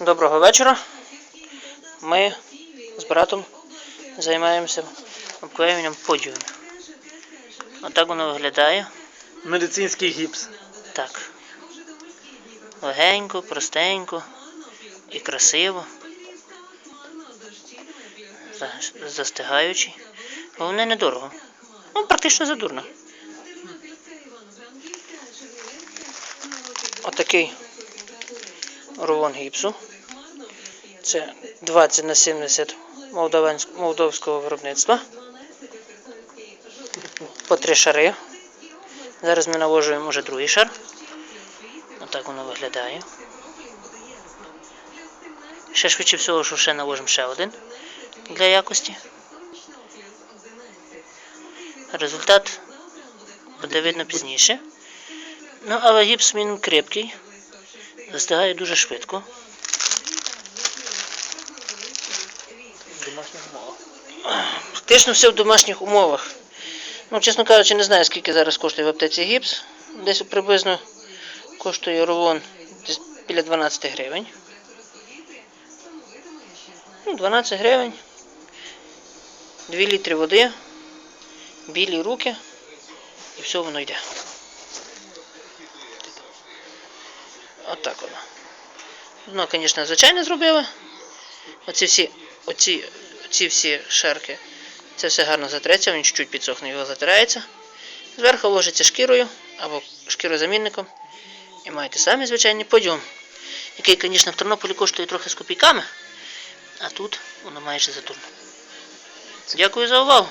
Доброго вечора. Ми з братом займаємося обклеюванням подіумів. Отак воно виглядає. Медицинський гіпс. Так. Легенько, простенько і красиво. За- Застигаючи. Головне недорого. Ну, практично задурно. Отакий рулон гіпсу. Це 20 на 70 молдаванськ- молдовського виробництва. По три шари. Зараз ми наложуємо вже другий шар. Отак воно виглядає. Ще швидше всього, що ще наложимо ще один для якості. Результат буде видно пізніше. Ну, але гіпс він крепкий, застигає дуже швидко. Фактично все в домашніх умовах. Ну, чесно кажучи, не знаю, скільки зараз коштує в аптеці гіпс. Десь приблизно коштує десь біля 12 гривень. Ну, 12 гривень. 2 літри води, білі руки і все воно йде. Отак воно. Ну, звісно, звичайно зробили. Оці всі, оці, оці всі шарки. Це все гарно затреться, він чуть-чуть підсохне, його затирається. Зверху ложиться шкірою або шкірозамінником. І маєте самі звичайний подіум, який, звісно, в Тернополі коштує трохи з копійками, а тут воно майже задурно. Дякую за увагу.